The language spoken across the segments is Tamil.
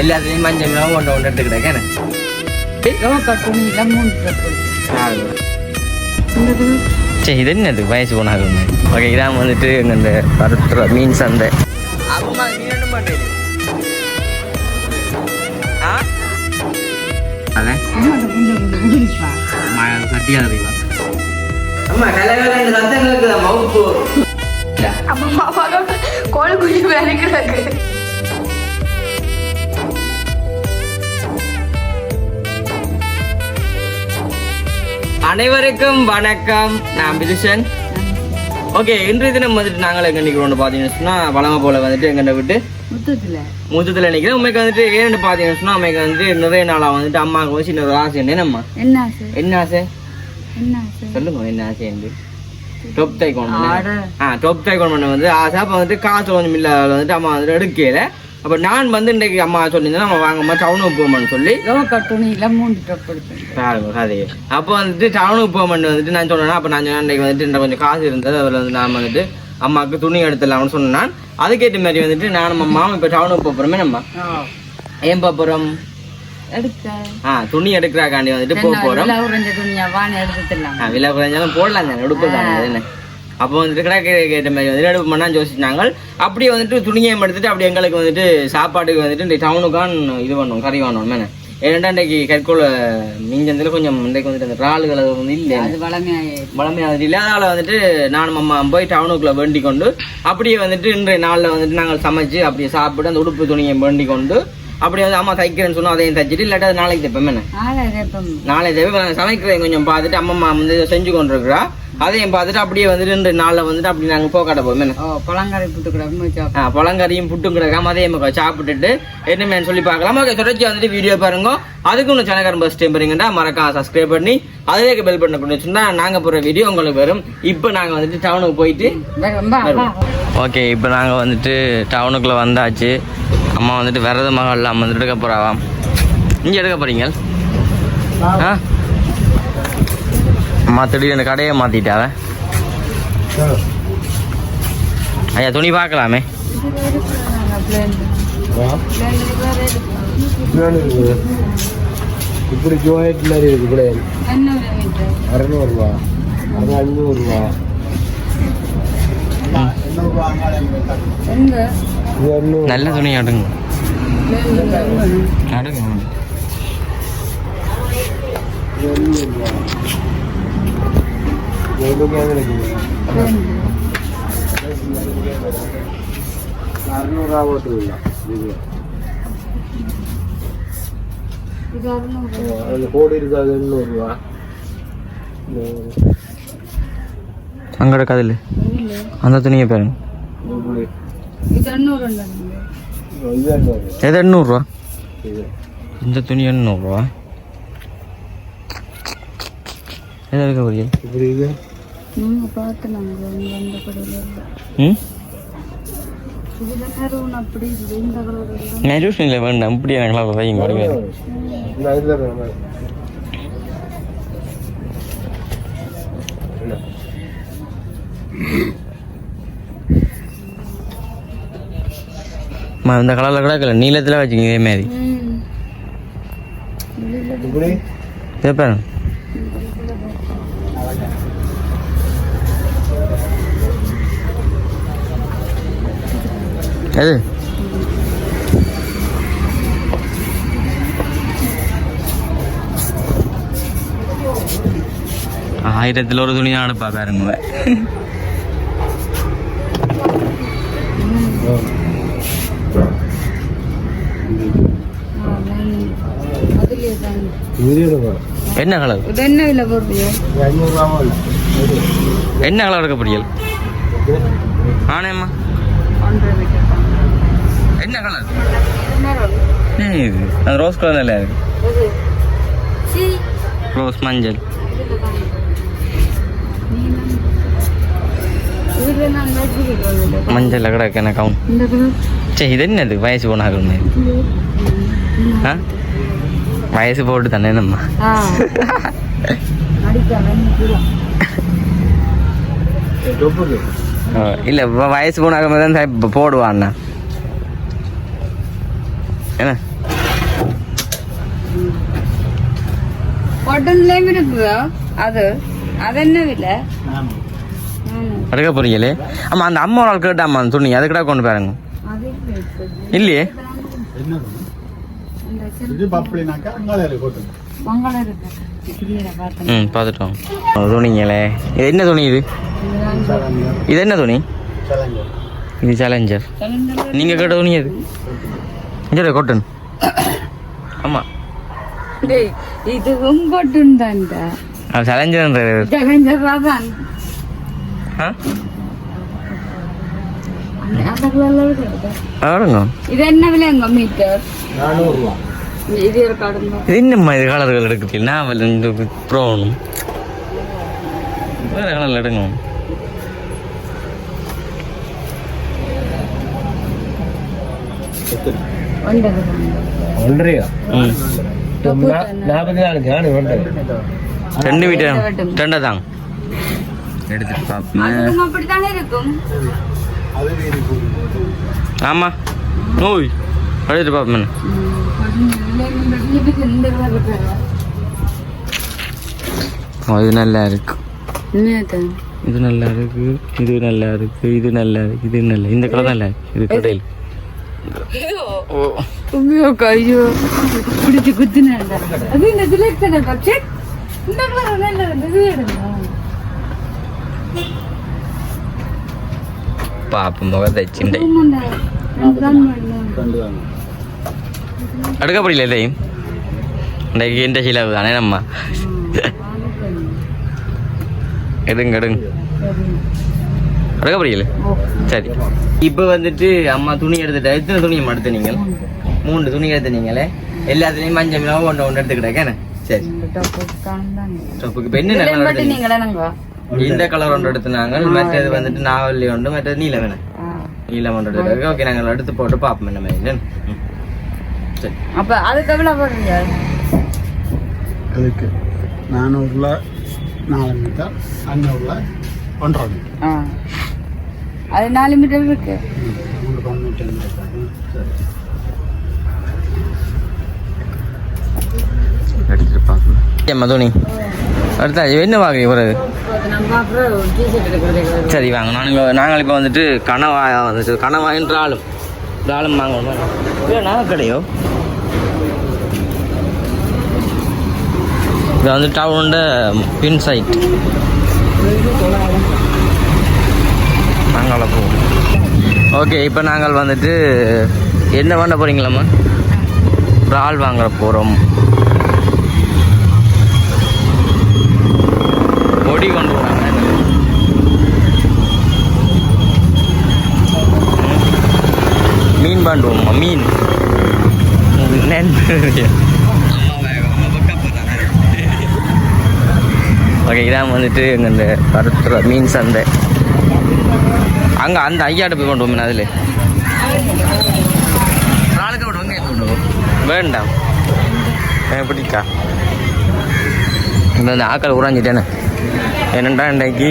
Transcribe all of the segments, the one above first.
எல்லாத்துலேயும் மஞ்சள் ஒன்று ஒன்று துணியில மூணு ட்ரப் சரி இது என்னது? வயசு போனாங்க ஓகே இதான் வந்துட்டு எங்கள் இந்த பருத்துற மீன் சந்தை. அம்மா நீ என்ன பண்ணுறது? ஆ? அதான் அனைவருக்கும் வணக்கம். நான் விதுஷன் ஓகே இன்றைய தினம் வந்துட்டு நாங்கள் எங்கே நிற்கிறோம்னு பார்த்தீங்கன்னு வளமை போல வந்துட்டு எங்கிட்ட விட்டு முத்தத்துல. முத்தத்தில் நிற்கிறேன் உண்மைக்கு வந்துட்டு ஏன்னு பார்த்தீங்கன்னு சொன்னால் அம்மைக்கு வந்துட்டு நிறைய நாளாக வந்துட்டு அம்மாவுக்கு வந்து சின்ன ஒரு ஆசை என்னம்மா என்ன ஆசை? என்ன ஆசை? சொல்லுங்க என்ன ஆசை என்று. டொப் தைக்கோன். ஆ டொப் தைக்கோன் பண்ண வந்து ஆசை. அப்போ வந்துட்டு காசு கொஞ்சம் இல்லை வந்துட்டு அம்மா வந்துட்டு எடுக்கல. அப்போ நான் வந்து இன்றைக்கு அம்மா சொல்லியிருந்தேன் நம்ம வாங்கம்மா டவுனுக்கு போகணும்னு சொல்லி மூணு பாருங்க கதையை அப்போ வந்துட்டு டவுனுக்கு போகணும்னு வந்துட்டு நான் சொன்னேன் அப்போ நான் இன்றைக்கு வந்துட்டு கொஞ்சம் காசு இருந்தது அதில் வந்து நான் வந்துட்டு அம்மாவுக்கு துணி எடுத்துடலாம்னு சொன்னேன் அதுக்கேற்ற மாதிரி வந்துட்டு நானும் அம்மாவும் இப்போ டவுனுக்கு போகிறோமே நம்ம. ஏன் போகிறோம் ஆ துணி எடுக்கிறாக்காண்டி வந்துட்டு போக போகிறோம் விலை குறைஞ்சாலும் போடலாம் தானே உடுப்பு தானே அப்போ வந்துட்டு கிடக்க கேட்ட மாதிரி வந்துட்டு எடுப்பு பண்ணா யோசிச்சாங்க அப்படியே வந்துட்டு துணியை எடுத்துட்டு அப்படியே எங்களுக்கு வந்துட்டு சாப்பாட்டுக்கு வந்துட்டு இந்த டவுனுக்கான் இது பண்ணுவோம் கறி வாங்கணும் மேலே ஏன்னா இன்றைக்கு கற்கோள் மிஞ்சந்தில் கொஞ்சம் இன்றைக்கு வந்துட்டு அந்த இறால்கள் அது வந்து இல்லை அது வளமையாயே பழமையாக இல்லை அதனால் வந்துட்டு நானும் அம்மா போய் டவுனுக்குள்ளே வேண்டி கொண்டு அப்படியே வந்துட்டு இன்றைய நாளில் வந்துட்டு நாங்கள் சமைச்சு அப்படியே சாப்பிட்டு அந்த உடுப்பு துணியை வேண்டி கொண்டு அப்படியே வந்து அம்மா தைக்கிறேன்னு சொன்னோம் அதையும் தைச்சிட்டு இல்லாட்டா அது நாளைக்கு தைப்பேன் ஆளை ரேப்பம் நாளை தேவை சமைக்கிறதை கொஞ்சம் பார்த்துட்டு அம்மம்மா வந்து செஞ்சு கொண்டிருக்கிறா. அதையும் பார்த்துட்டு அப்படியே வந்துட்டு இன்று நாளில் வந்துட்டு அப்படி நாங்கள் போக்காட்ட போவோம் என்ன? ஓ பழங்கரை புட்டு கூட ஆ, பழங்கறியும் புட்டும் கிடக்காம அதையும் மக்கள் சாப்பிட்டுட்டு என்னமேன்னு சொல்லி பார்க்கலாம். ஓகே தொடர்ச்சி வந்துட்டு வீடியோ பாருங்க. அதுக்கு ஒன்று சேனல் பஸ் டைம் பாருங்கடா. மறக்காம சப்ஸ்கிரைப் பண்ணி அதே பெல் பண்ண கொண்டு வச்சுருந்தா நாங்கள் போகிற வீடியோ உங்களுக்கு வரும். இப்போ நாங்கள் வந்துட்டு டவுனுக்கு போயிட்டு ஓகே இப்போ நாங்கள் வந்துட்டு டவுனுக்குள்ளே வந்தாச்சு. அம்மா வந்துட்டு விரத மகள்லாம் வந்துட்டு எடுக்க போகிறாவாம் இங்கே எடுக்க போகிறீங்க ஆ? அம்மா திடீர்னு கடையை மாற்றிட்டாவ ஐயா துணி பார்க்கலாமே. இப்படி ஜோயட் மாதிரி இருக்கு கூட. அறநூறுவா. அது அஞ்சூறுவா நல்ல துணி அடுங்க. அடுங்க. அறுநூறு அந்த கோடி இருக்காது எண்ணூறுவா அங்கே இருக்காதுல்ல இல்லை அந்த துணியை பாருங்க. இது எண்ணூறு எண்ணூறு எண்ணூறுரூவா? இந்த துணி எண்ணூறுரூவா. எது இருக்க புரியல் இப்படி இது நீங்க பார்த்து நாங்கள் அந்த கடையில் இல்லை. ம்? நேரம் அப்படி இல்லை வேண்டாம் இப்படி எனக்குலாம் வைங்க நான் என்ன இந்த கலரில் கூட இருக்கல நீளத்தில் வச்சுக்கோங்க இதே மாதிரி. எது ஆயிரத்தில் ஒரு துணி தான் எடுப்பா பாருங்க அதுலயே தான் இது எடுக்கணும் என்ன கலர் இது என்ன விலை இல்லை என்ன கலர் இருக்க புரியல்? ஆனேம்மா என்ன கலர் இது? அது ரோஸ் கலர் நல்லா இருக்கு ரோஸ் மஞ்சள். மஞ்சள் கிடக்கு எனக்கு சரி இது என்னது? வயசு போனாங்க ஆ? வயசு போட்டு தானே நம்ம இல்ல வயசு போனாக தான் போடுவான் என்ன பொட்டன்லேயும் அது அது என்ன இல்லை அந்த அம்மா ஒரு ஆள் கேட்டாமா சொன்னீங்க அதுக்கிட்ட கொண்டு பாருங்க இல்லையே ம் பார்த்துட்டோம் துணிங்களே இது என்ன துணி இது இது என்ன துணி இது சேலஞ்சர் நீங்கள் கேட்ட துணி அது இங்கே கொட்டன் ஆமாம் டேய் இதுவும் ஜகஞ்சரா தான் ஆ கலர்ல இருக்குது ஆடுங்க இது என்ன விலைங்க மீட்டர் நானூறுரூவா இது இது என்னம்மா இது கலர்கள் எடுக்கல நான் இந்த ப்ரோனும் வேறு கலரில் எடுங்க. ஒன்றரையா ம். நாற்பத்தி நாலு காணு ஒன்றரை ரெண்டு மீட்டர் ரெண்டை தாங்க எடுத்துட்டு பார்ப்போம் அதுவும் அப்படித்தானே இருக்கும்? அது வீடு ஆமாம் ஓய் எடுத்துட்டு பார்ப்போம் இந்த கலர் இருக்கு ஓ இது நல்லா இருக்கு என்னது இது நல்லா இருக்கு இது நல்லா இருக்கு இது நல்லா இருக்கு இது நல்லா இந்த கலர் நல்லா இருக்கு இது கடையில் ஓ ஐயோ ஐயோ பிடிச்சு குத்துனேன்டா அது இந்த செலக்ஷன் செக் இந்த கலர் நல்லா இருக்கு இது எடுங்க பாப்போம் முகத்தை சிண்டை ஆமாண்டா அதுதான் பண்ணேன் ரெண்டு தாங்க அடுக்க புரியல இதையும் இன்றைக்கு எந்த சிலவு? தானே நம்ம. எடுங்க எடுங்க. அடுக்க புரியல சரி. இப்போ வந்துட்டு அம்மா துணி எடுத்துட்டா எத்தனை துணி அம்மா எடுத்து நீங்கள் மூணு துணி எடுத்து நீங்களே எல்லாத்துலேயும் மஞ்சள் மிளகு ஒன்று ஒன்று எடுத்துக்கிட்டேன். சரி. டொப்புக்கு இப்போ என்ன எடுத்து நீங்களா இந்த கலர் ஒன்று எடுத்துனாங்க. மற்றது வந்துட்டு நாவல்லி ஒன்று மற்றது நீலம் வேணும் நீலம் ஒன்று எடுத்து ஓகே நாங்கள் எடுத்து போட்டு பார்ப்போம். என்ன மாதிரி? சரி அப்ப அதுக்கு எவ்வளவு போடுறீங்க அதுக்கு நானூறுல நாலு மீட்டர் அஞ்சூறுல ஒன்றரை மீட்டர் ஆ. அது நாலு மீட்டர் இருக்கு. சரி. எடுத்துட்டு துணி அடுத்தா என்ன வாங்க இவரது நம்ம அப்புறம் டிஷர்ட் எடுக்கிறதுக்கு சரி வாங்க. நாங்கள் நாங்கள் இப்போ வந்துட்டு கனவா வந்துட்டு கனவா என்ற ஆளும் இந்த ஆளும் வாங்கணும் இல்லை கடையோ இது வந்து டவுனோட பின் சைட் நாங்கள் போவோம். ஓகே இப்போ நாங்கள் வந்துட்டு என்ன பண்ண போகிறீங்களாம்மா இறால் வாங்க போகிறோம் பொடி கொண்டு போகிறாங்க மீன் பண்ணுவோம்மா Nen. ஓகே இதான் வந்துட்டு எங்கள் இந்த கருத்துற மீன் சந்தை. அங்கே அந்த ஐயாட்ட போய் கொண்டு போமே அதில். வந்து வேண்டாம் எனக்கு இந்த அந்த ஆக்கள் உறாஞ்சிட்டேன்னு என்னென்னா இன்றைக்கு?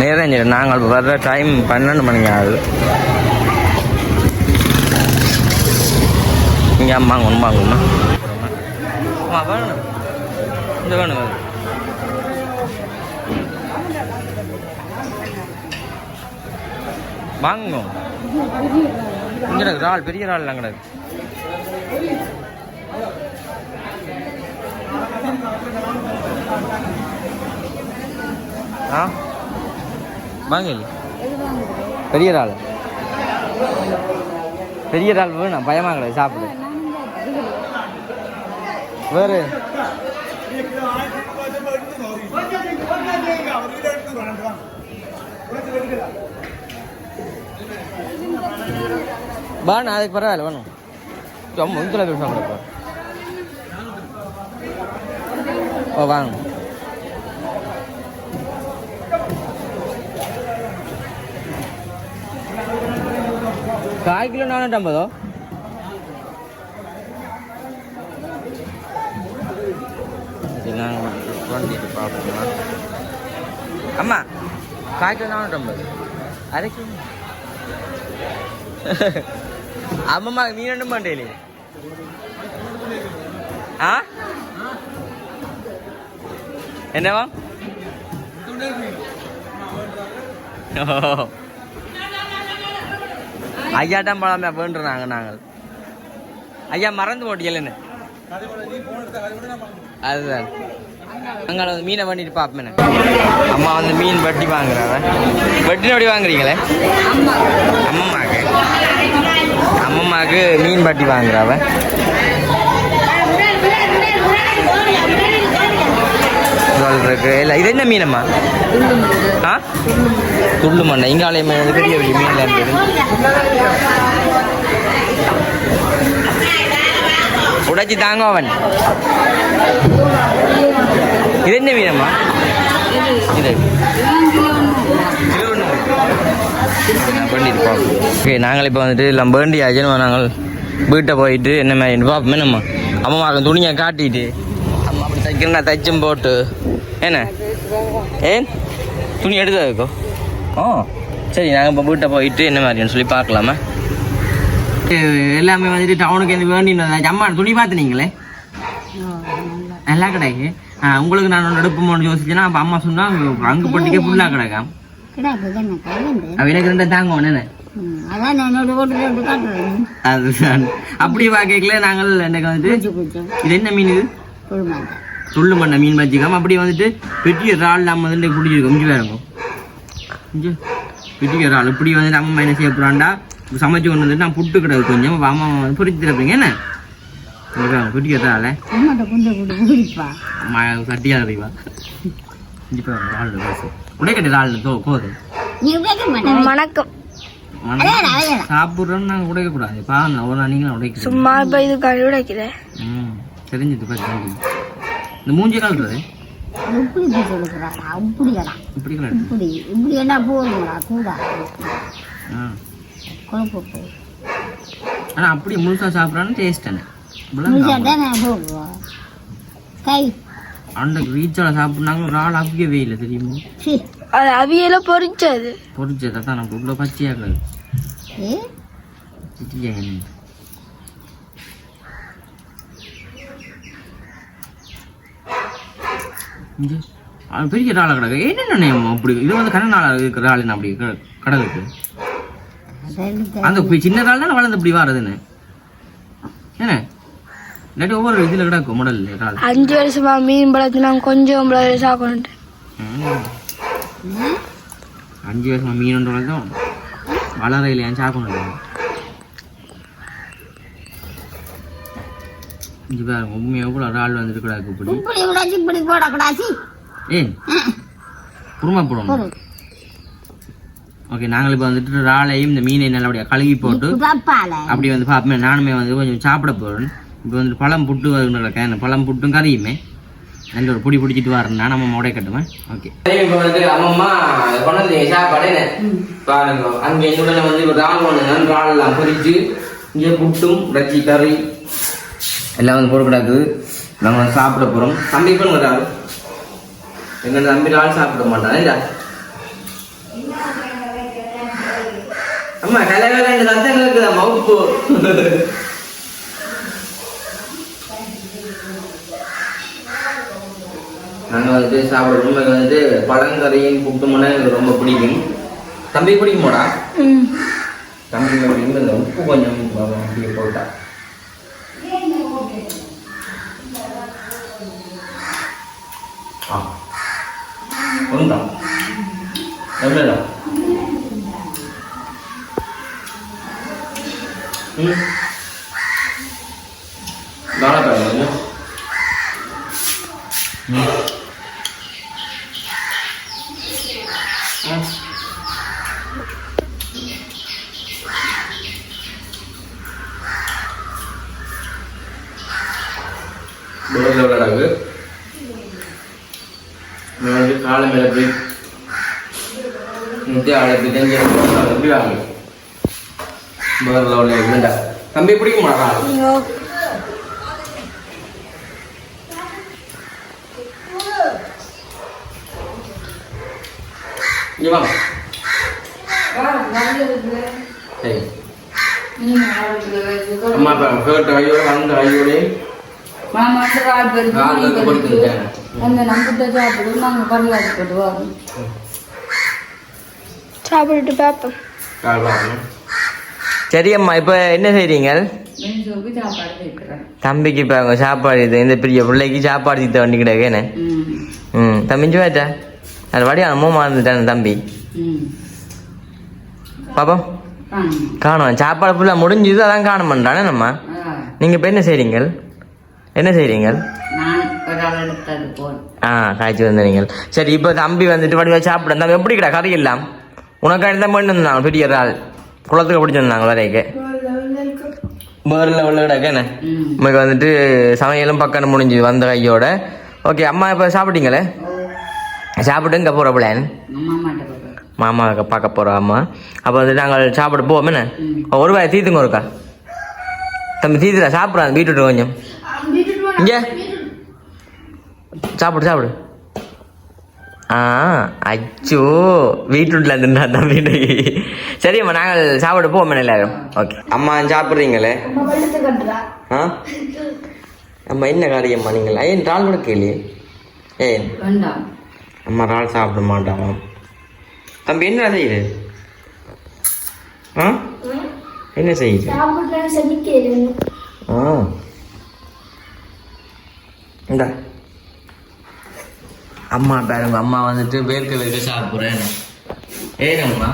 நேரம் நாங்கள் வர்ற டைம் பன்னெண்டு மணிக்கு ஆகுது. இங்கே அம்மாங்க ஒன்று வாங்கணுமா அம்மா வேணும் இந்த வேணும் வேணும் வாங்க இங்கே கிடக்கு இறால் பெரிய இறால்லாம் கிடக்கு. ஆ? வாங்க பெரிய இறால் பெரிய இறால் வேணும். பயமா கிடையாது சாப்பிடு. வேறு. வேணும் அதுக்கு பரவாயில்ல வேணும் ரொம்ப இதில் போய் சாப்பிட ஓ வாங்க. கால் கிலோ நானூற்றம்பதோ? நாங்கள் வண்டிட்டு பார்ப்போம்னா அம்மா கால் கிலோ நானூற்றம்பது அரைக்கு அம்மம்மா மீன் ரெண்டும் மாட்டேலி ஆ என்னவா ஓ. ஐயாட்டம் பழமே வேண்டுறாங்க நாங்கள் ஐயா மறந்து போட்டியலன்னு அதுதான். அங்கே வந்து மீனை பண்ணிட்டு பார்ப்பேன் அம்மா வந்து மீன் வட்டி வாங்குறாங்க. வட்டி எப்படி வாங்குறீங்களே? அம்மம்மாக்கு அம்மம்மாக்கு மீன் வட்டி வாங்குறாவ. இருக்கு இல்லை இது என்ன மீனம்மா? ஆ? துள்ளு மண்ணை இங்காலய பெரிய பெரிய மீன்ல இருந்தது உடைச்சி தாங்க அவன். இது என்ன மீனம்மா? இது. பண்ணிட்டு ஓகே நாங்கள் இப்போ வந்துட்டு எல்லாம் பேண்டி ஆச்சுன்னு நாங்கள் வீட்டை போயிட்டு என்ன மாதிரி பார்ப்போமே நம்ம அம்மாவுக்கு துணியை காட்டிட்டு அம்மா அப்படி தைக்கிறேன்னா தைச்சும் போட்டு. என்ன? ஏன்? துணி எடுத்தா இருக்கோ ஆ சரி நாங்கள் இப்போ வீட்டை போயிட்டு என்ன மாதிரின்னு சொல்லி பார்க்கலாமா? எல்லாமே வந்துட்டு டவுனுக்கு எந்த வேண்டிய அம்மா துணி பார்த்துனீங்களே நல்லா கிடைக்கு. உங்களுக்கு நான் ஒன்று எடுப்போம்னு யோசிச்சேன்னா அப்போ அம்மா சொன்னா அங்கு பட்டிக்கே ஃபுல்லாக கிடக்காம். எனக்கு ரெண்டு தாங்க காட்டுறேன் அதுதான். அப்படி பார்க்கல நாங்கள் எனக்கு வந்துட்டு இது என்ன மீன் இது? துள்ளு மண்ணை மீன் வச்சுக்காம அப்படி வந்துட்டு பெட்டிய இறால் நம்ம வந்து பிடிச்சிருக்கோம். இஞ்சி வேறுங்க இஞ்சி பெட்டிய இறால் இப்படி வந்துட்டு அம்மா என்ன செய்ய போறாண்டா சமைச்சு கொண்டு வந்துட்டு நான் புட்டு கிடக்கு. கொஞ்சம் வந்து பொறிச்சு தரப்பீங்க என்ன? குண்டு குடிப்பா சட்டியாக அறிவா இஞ்சி இறால் காசு உடைக்கட்டி இறால் தோ கோது வணக்கம். சாப்பிட்றோம் நாங்கள் உடைக்க கூடாது பாருங்க நீங்களும் உடைக்க சும்மா இப்ப இது கழி உடைக்கிறேன் ம் தெரிஞ்சது பார்த்து இந்த மூஞ்சி கலட்டுறது இப்படி இப்படி என்ன போதுங்களா கூட. ஆ. குழப்ப ஆனால் அப்படி முழுசாக சாப்பிட்றான்னு டேஸ்ட் தானே முடிச்சாட்டா நான் போடுவோம் கை. அந்த ரீச்சால சாப்பிட்னாங்க ஒரு ஆள் அவியவே இல்லை தெரியுமா? அது அவியல பொரிச்சது பொரிச்சதை தான் நமக்கு இவ்வளோ பச்சையாக இருக்காது. என்ன? பெரிய இறால கிடக்கு. என்னென்ன அப்படி? இது வந்து கண்ண நாளா இருக்கிற இறால் அப்படி கடலுக்கு அந்த போய் சின்ன இறால் தானே வளர்ந்து இப்படி வாரதுன்னு. என்ன? இல்லாட்டி ஒவ்வொரு இதில் கிடக்கும் முடல் இறால் அஞ்சு வருஷமா மீன் பழத்து நாங்க கொஞ்சம் பழம் சாப்பிட்டு ம். அஞ்சு வருஷமா மீன் ஒன்று வளர்த்தோம் வளர இல்லையா? சாப்பிடணும் இஞ்சி பாருங்க உண்மையாக வந்துட்டு கிடக்கு இப்படி. போடக்கூடாது. ஏன் குருமா போடணும் போடு. ஓகே நாங்கள் இப்போ வந்துட்டு இறாலையும் இந்த மீனை நல்லபடியாக கழுகி போட்டு அப்படி வந்து பார்ப்போமே நானுமே வந்து கொஞ்சம் சாப்பிட போகிறேன் இப்போ வந்துட்டு பழம் புட்டு அந்த பழம் புட்டும் கறியுமே. நல்ல ஒரு பொடி பிடிச்சிட்டு வரேன் நம்ம உடைய கட்டுவேன். ஓகே இப்போ வந்து அம்மம்மா கொண்டு சாப்பாடு பாருங்க அங்கே என்னுடன் வந்து ஒரு இறால் ஒன்று எல்லாம் பொரிச்சு இங்கே புட்டும் ரச்சி கறி எல்லாம் வந்து போட்டு கிடக்குது நாங்கள் வந்து சாப்பிட போகிறோம் தம்பி இப்போ இறால் எங்க தம்பி இறால் சாப்பிட மாட்டான் அம்மா கலவை ரெண்டு ரத்தம் இருக்குதாம்மா உப்பு நாங்கள் வந்துட்டு சாப்பிடுறோம் எனக்கு வந்துட்டு பழங்கறியும் புட்டுமனை எனக்கு ரொம்ப பிடிக்கும். தம்பி பிடிக்குமாடா? தம்பி பிடிக்கும் இந்த உப்பு கொஞ்சம் அப்படியே போட்டா. ஆ. ஒன்றா எவ்வளோ ம் தானே பாருங்க ம் ம் புலத்தில் விளையாடாது நான் வந்து காலை மேலே போய் முத்தி அழைப்பு தெரிஞ்ச எப்படி வாங்க புலத்தில் விளையாடு தம்பி பிடிக்க மாட்டான் இங்கே வாங்க. அம்மா இப்போ கேட்ட மாமா வந்து. அந்த நம்பிட்ட சாப்பிடுவோம் போட்டு சாப்பிட்டுட்டு பார்ப்போம் அம்மா இப்போ என்ன செய்றீங்க தம்பிக்கு இப்போ அவங்க சாப்பாடு இது இந்த பெரிய பிள்ளைக்கு சாப்பாடு தீத்த வண்டி கிடக்கேன்னு ம் ம் தம்பிஞ்சு வாச்சா அது வாடி அம்மா மறந்துட்டான் தம்பி. பாப்பா பாப்போம் காணும்? சாப்பாடு ஃபுல்லாக முடிஞ்சது அதான் காண பண்ணுறானே நம்ம. நீங்கள் இப்போ என்ன செய்றீங்க என்ன செய்றீங்க ஆ காய்ச்சி வந்துடுங்க சரி இப்போ தம்பி வந்துட்டு வடிவாக சாப்பிட தம்பி எப்படி கிடா கறி இல்லாம் உனக்கு தான் பண்ணி வந்தாங்க பெரிய ஆள். குளத்துக்கு பிடிச்சிருந்தாங்க வரைக்கு வேறு லெவலில் கிடக்கேண்ணே ம். நமக்கு வந்துட்டு சமையலும் பக்கம் முடிஞ்சு வந்த கையோட. ஓகே அம்மா இப்போ சாப்பிட்டீங்களே? சாப்பிட்டு இங்கே போகிற பிளான் மாமா பார்க்க போகிறோம் அம்மா. அப்போ வந்துட்டு நாங்கள் சாப்பிட போவோம் என்ன? ஒரு வாய் தீத்துங்க ஒருக்கா? தம்பி தீத்துடா சாப்பிட்றான் வீட்டுட்டு கொஞ்சம். இங்கே. சாப்பிடு சாப்பிடு. ஆ அச்சோ. வீட்டுல இருந்தா தம்பி இன்னைக்கு. சரிம்மா நாங்கள் சாப்பிட போவோம் எல்லாரும். ஓகே அம்மா சாப்பிட்றீங்களே? ஆ? அம்மா என்ன காரியம்மா நீங்கள்? ஏன் ரால் கூட கேள்வி ஏன்? வேண்டாம். அம்மா ரால் சாப்பிட மாட்டான் தம்பி என்ன செய்யுது? ஆ? என்ன செய்யுது? ஆ. இந்த. அம்மா பாருங்க அம்மா வந்துட்டு வேர்க்க வேர்க்க சாப்பிட்றேன் ஏனம்மா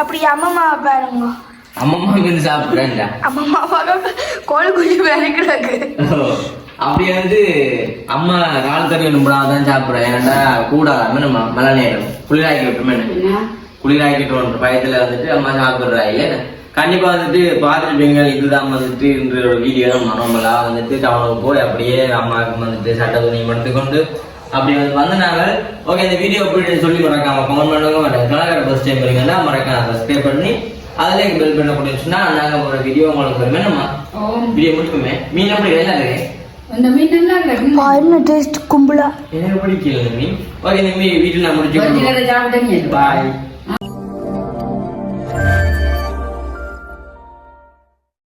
அப்படி அம்மம்மா பாருங்க. அம்மம்மா வந்து சாப்பிட்றேன்டா. அம்மம்மா கோழி குஞ்சு வேற கிடக்கு. அப்படி வந்து அம்மா ரால் கறி வேணும்டா அதான் சாப்பிட்றேன். ஏன்டா கூடாது நம்ம மழை நேரம் குளிராக்கி விட்டுமே என்ன? குளிராக்கிட்டு பயத்துல வந்துட்டு அம்மா சாப்பிட்றாங்க கண்டிப்பா வந்துட்டு பார்த்துருப்பீங்க இதுதான் வந்துட்டு இன்று ஒரு வீடியோ. நார்மலா வந்துட்டு டவுனுக்கு போய் அப்படியே அம்மாவுக்கு வந்துட்டு சட்ட துணி எடுத்துக்கொண்டு அப்படி வந்து வந்தனால ஓகே இந்த வீடியோ எப்படி சொல்லி மறக்காம கமெண்ட் பண்ணுங்க. கலகர பஸ் டைம் இருங்கன்னா மறக்காம சப்ஸ்கிரைப் பண்ணி அதுல பெல் பண்ண முடிஞ்சுன்னா நாங்க ஒரு வீடியோ உங்களுக்கு வருமே நம்ம ஓ. வீடியோ முடிச்சுக்கோமே. மீன் அப்படி என்ன இருக்கு இந்த மீன் நல்லா இருக்கு என்ன டேஸ்ட் கும்பலா. எனக்கு பிடிக்கல இந்த மீன்? ஓகே இந்த மீன் வீட்டில் சாப்பிட்டீங்க பாய்